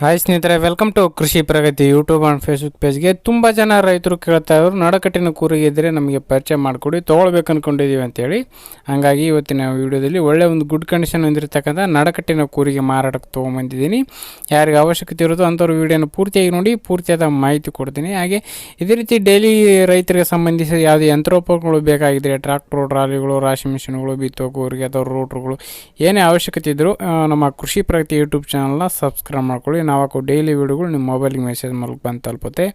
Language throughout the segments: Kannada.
ಹಾಯ್ ಸ್ನೇಹಿತರೆ welcome to Krishi Pragati YouTube and Facebook ಪೇಜ್ಗೆ ತುಂಬ ಜನ ರೈತರು ಕೇಳ್ತಾ ಇದ್ರು ನಡಕಟ್ಟಿನ ಕೂರಿಗೆ ಇದ್ದರೆ ನಮಗೆ ಪರಿಚಯ ಮಾಡಿಕೊಡಿ, ತೊಗೊಳ್ಬೇಕು ಅಂದ್ಕೊಂಡಿದ್ದೀವಿ ಅಂತೇಳಿ. ಹಾಗಾಗಿ ಇವತ್ತಿನ ವಿಡಿಯೋದಲ್ಲಿ ಒಳ್ಳೆ ಒಂದು ಗುಡ್ ಕಂಡೀಷನ್ ಹೊಂದಿರತಕ್ಕಂಥ ನಡಕಟ್ಟಿನ ಕೂರಿಗೆ ಮಾರಾಟಕ್ಕೆ ತೊಗೊಂಬಂದಿದ್ದೀನಿ. ಯಾರಿಗೆ ಅವಶ್ಯಕತೆ ಇರೋದು ಅಂಥವ್ರು ವಿಡಿಯೋನ ಪೂರ್ತಿಯಾಗಿ ನೋಡಿ, ಪೂರ್ತಿಯಾದ ಮಾಹಿತಿ ಕೊಡ್ತೀನಿ. ಹಾಗೆ ಇದೇ ರೀತಿ ಡೈಲಿ ರೈತರಿಗೆ ಸಂಬಂಧಿಸಿದ ಯಾವುದೇ ಯಂತ್ರೋಪಕರಣಗಳು ಬೇಕಾಗಿದ್ದರೆ ಟ್ರಾಕ್ಟರ್ ಟ್ರಾಲಿಗಳು ರಾಶಿ ಮಿಷಿನ್ಗಳು ಬಿತ್ತೋ ಕೂರಿಗೆ ಅಥವಾ ರೋಟ್ರುಗಳು ಏನೇ ಅವಶ್ಯಕತೆ ಇದ್ದರೂ ನಮ್ಮ ಕೃಷಿ ಪ್ರಗತಿ ಯೂಟ್ಯೂಬ್ ಚಾನಲ್ನ ಸಬ್ಸ್ಕ್ರೈಬ್ ಮಾಡ್ಕೊಳ್ಳಿ. ನಾವು ಹಾಕೋ ಡೈಲಿ ವೀಡಿಯೋಗಳು ನಿಮ್ಮ ಮೊಬೈಲಿಗೆ ಮೆಸೇಜ್ ಮೂಲಕ ಬಂದು ತಲುಪುತ್ತೆ.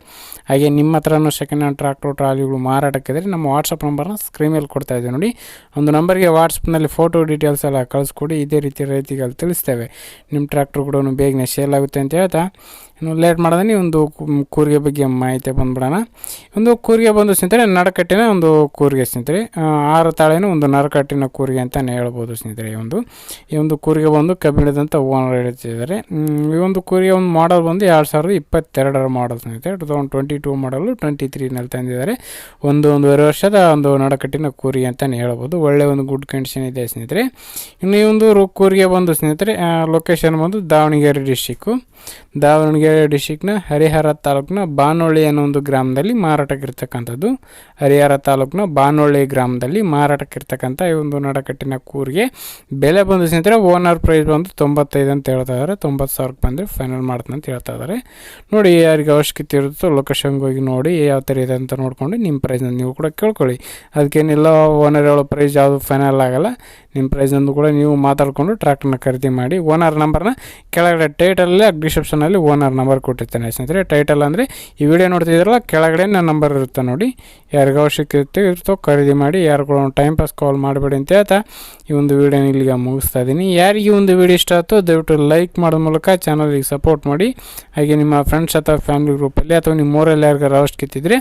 ಹಾಗೆ ನಿಮ್ಮ ಹತ್ರನೂ ಸೆಕೆಂಡ್ ಹ್ಯಾಂಡ್ ಟ್ರಾಕ್ಟರ್ ಟ್ರಾಲಿಗಳು ಮಾರಾಟಕ್ಕಿದ್ರೆ ನಮ್ಮ ವಾಟ್ಸಪ್ ನಂಬರ್ನ ಸ್ಕ್ರೀನ್ ಮೇಲೆ ಕೊಡ್ತಾ ಇದ್ದೀವಿ ನೋಡಿ. ಒಂದು ನಂಬರ್ಗೆ ವಾಟ್ಸಪ್ನಲ್ಲಿ ಫೋಟೋ ಡೀಟೇಲ್ಸ್ ಎಲ್ಲ ಕಳಿಸ್ಕೊಡಿ, ಇದೇ ರೀತಿ ರೈತಿಗೆಲ್ಲ ತಿಳಿಸ್ತೇವೆ. ನಿಮ್ಮ ಟ್ರ್ಯಾಕ್ಟರ್ ಕೂಡ ಬೇಗನೆ ಸೇಲ್ ಆಗುತ್ತೆ ಅಂತ ಹೇಳ್ತಾ. ಇನ್ನು ಲೇಟ್ ಮಾಡೋದೇ ಒಂದು ಕೂರಿಗೆ ಬಗ್ಗೆ ಮಾಹಿತಿ ಬಂದುಬಿಡೋಣ. ಒಂದು ಕೂರಿಗೆ ಬಂದು ಸ್ನೇಹಿತರೆ, ನಡಕಟ್ಟಿನ ಒಂದು ಕೂರಿಗೆ ಸ್ನೇಹಿತರೆ. ಆರು ತಾಳೆನೂ ಒಂದು ನರಕಟ್ಟಿನ ಕೂರಿಗೆ ಅಂತಲೇ ಹೇಳ್ಬೋದು ಸ್ನೇಹಿತರೆ ಈ ಒಂದು. ಈ ಒಂದು ಕೂರಿಗೆ ಬಂದು ಕಬ್ಬಿಣದಂಥ ಓನರ್ ಹೇಳ್ತಿದ್ದಾರೆ ಈ ಒಂದು ಕೂರಿಗೆ ಒಂದು ಮಾಡಲ್ ಬಂದು ಎರಡು ಸಾವಿರದ ಇಪ್ಪತ್ತೆರಡರ ಮಾಡಲ್ ಸ್ನೇಹಿತರೆ two thousand twenty two model twenty ತ್ರೀನಲ್ಲಿ ತಂದಿದ್ದಾರೆ. ಒಂದು ಒಂದೂವರೆ ವರ್ಷದ ಒಂದು ನಡಕಟ್ಟಿನ ಕೂರಿ ಅಂತಲೇ ಹೇಳ್ಬೋದು. ಒಳ್ಳೆ ಒಂದು ಗುಡ್ ಕಂಡೀಷನ್ ಇದೆ ಸ್ನೇಹಿತರೆ. ಇನ್ನು ಈ ಒಂದು ಕೂರಿಗೆ ಬಂದು ಸ್ನೇಹಿತರೆ ಲೊಕೇಶನ್ ಬಂದು ದಾವಣಗೆರೆ ಡಿಸ್ಟಿಕ್ಕು ದಾವಣಗೆರೆ ಡಿಸ್ಟಿಕ್ನ ಹರಿಹರ ತಾಲೂಕಿನ ಬಾನೊಳ್ಳಿ ಅನ್ನೋ ಒಂದು ಗ್ರಾಮದಲ್ಲಿ ಮಾರಾಟಕ್ಕಿರ್ತಕ್ಕಂಥದ್ದು. ಹರಿಹರ ತಾಲೂಕಿನ ಬಾನೊಳ್ಳಿ ಗ್ರಾಮದಲ್ಲಿ ಮಾರಾಟಕ್ಕಿರ್ತಕ್ಕಂಥ ಈ ಒಂದು ನಡಕಟ್ಟಿನ ಕೂರಿಗೆ ಬೆಲೆ ಬಂದು ಸ್ನೇಹಿತರೆ ಓನರ್ ಪ್ರೈಸ್ ಬಂದು ತೊಂಬತ್ತೈದು ಅಂತ ಹೇಳ್ತಾ ಇದ್ದಾರೆ. ತೊಂಬತ್ತು ಸಾವಿರಕ್ಕೆ ಬಂದರೆ ಫೈನಲ್ ಮಾಡ್ತೀನಿ ಅಂತ ಹೇಳ್ತಾ ಇದ್ದಾರೆ ನೋಡಿ, ಯಾರಿಗೆ ಅವಶ್ಯಕತೆ ಇರುತ್ತೋ ಲೊಕೇಶನ್ಗೆ ಹೋಗಿ ನೋಡಿ ಯಾವ ಥರ ಇದೆ ಅಂತ ನೋಡ್ಕೊಂಡು ನಿಮ್ಮ ಪ್ರೈಸ್ನ ನೀವು ಕೂಡ ಕೇಳ್ಕೊಳ್ಳಿ. ಅದಕ್ಕೇನಿಲ್ಲ ಓನರ್ ಹೇಳೋ ಪ್ರೈಸ್ ಯಾವುದು ಫೈನಲ್ ಆಗಲ್ಲ. ನಿಮ್ಮ ಪ್ರೈಸ್ನಂದು ಕೂಡ ನೀವು ಮಾತಾಡಿಕೊಂಡು ಟ್ರ್ಯಾಕ್ಟರ್ನ ಖರೀದಿ ಮಾಡಿ ಓನರ್ ನಂಬರ್ನ ಕೆಳಗಡೆ ಟೈಟಲಲ್ಲಿ ಡಿಸ್ಕ್ರಿಪ್ಷನಲ್ಲಿ ಓನರ್ ನಂಬರ್ ಕೊಟ್ಟಿರ್ತೇನೆ ಸ್ನೇಹಿತರೆ. ಟೈಟಲ್ ಅಂದರೆ ಈ ವಿಡಿಯೋ ನೋಡ್ತಿದ್ದೀರಲ್ಲ, ಕೆಳಗಡೆ ನನ್ನ ನಂಬರ್ ಇರುತ್ತೆ ನೋಡಿ. ಯಾರಿಗ ಅವಶ್ಯಕತೆ ಇರ್ತೋ ಖರೀದಿ ಮಾಡಿ ಯಾರು ಕೂಡ ಟೈಮ್ ಪಾಸ್ ಕಾಲ್ ಮಾಡಬೇಡಿ ಅಂತ ಹೇಳ್ತಾ ಈ ಒಂದು ವಿಡಿಯೋನ ಇಲ್ಲಿಗೆ ಮುಗಿಸ್ತಾ ಇದ್ದೀನಿ. ಯಾರಿಗೆ ಒಂದು ವಿಡಿಯೋ ಇಷ್ಟ ಆಯ್ತೋ ದಯವಿಟ್ಟು ಲೈಕ್ ಮಾಡೋ ಮೂಲಕ ಚಾನಲಿಗೆ ಸಪೋರ್ಟ್ ಮಾಡಿ. ಹಾಗೆ ನಿಮ್ಮ ಫ್ರೆಂಡ್ಸ್ ಅಥವಾ ಫ್ಯಾಮಿಲಿ ಗ್ರೂಪಲ್ಲಿ ಅಥವಾ ನಿಮ್ಮ ಊರಲ್ಲಿ ಯಾರಿಗಾರು ಅವಶ್ಯಕತೆ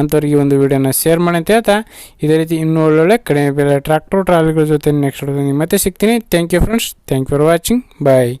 ಅಂಥವ್ರಿಗೆ ಒಂದು ವಿಡಿಯೋನ ಶೇರ್ ಮಾಡಿ ಅಂತ ಹೇಳ್ತಾ ಇದೇ ರೀತಿ ಇನ್ನೂ ಒಳ್ಳೊಳ್ಳೆ ಕಡಿಮೆ ಬೆಲೆ ಟ್ರ್ಯಾಕ್ಟರ್ ಟ್ರಾಲಿಗಳ ಜೊತೆ ನೆಕ್ಸ್ಟ್ ಮತ್ತೆ ಸಿಗ್ತೀನಿ thank you friends thank you for watching bye